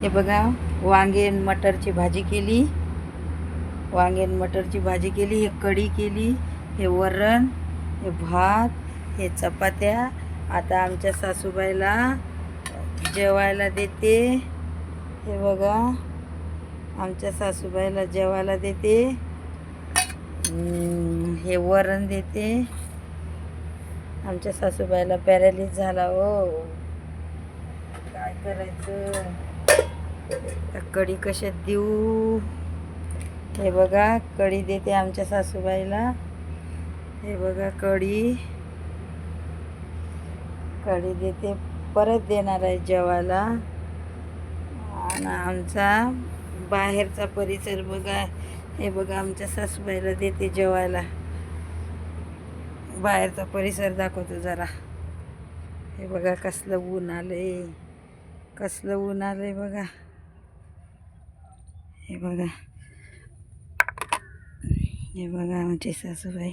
हे बघा वांगे आणि मटरची भाजी केली. वांगे आणि मटरची भाजी केली हे कढी केली हे वरण हे भात हे चपात्या. आता आमच्या सासूबाईला जेवायला देते. हे बघा आमच्या सासूबाईला जेवायला देते. हे वरण देते. आमच्या सासूबाईला पॅरालिस झाला हो. काय करायचं? कढी कशात देऊ? हे बघा कढी देते आमच्या सासूबाईला. हे बघा कढी. कढी देते परत देणार आहे जेवायला. आणि आमचा बाहेरचा परिसर बघा. हे बघा आमच्या सासूबाईला देते जेवायला. बाहेरचा परिसर दाखवतो जरा. हे बघा कसलं ऊन आलं आहे कसलं ऊन आलं आहे बघा. हे बघा. हे बघा आमची सासूबाई.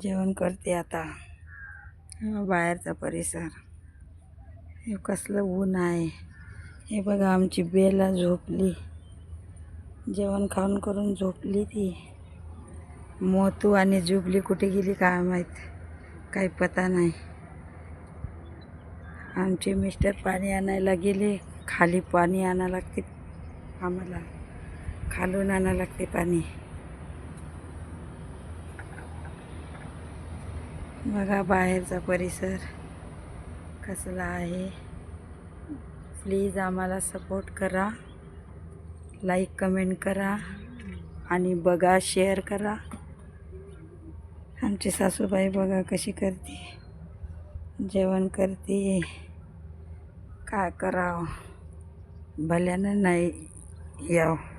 जेवण करते आता. बाहेरचा परिसर. हे कसलं ऊन आहे. हे बघा आमची बेला झोपली. जेवण खाऊन करून झोपली ती. मोतू आणि जुबली कुठे गेली काय माहीत. काही पता नाही. आमचे मिस्टर पाणी आणायला गेले. खाली पाणी आणायला लागते आम्हाला. खालून आणायला लागते पाणी. बघा बाहेरचा परिसर कसला आहे. प्लीज आम्हाला सपोर्ट करा. लाईक कमेंट करा. आणि बघा शेअर करा. आमची सासूबाई बघा कशी करते. जेवण करते. काय करावं? भल्यानं नाही यावं.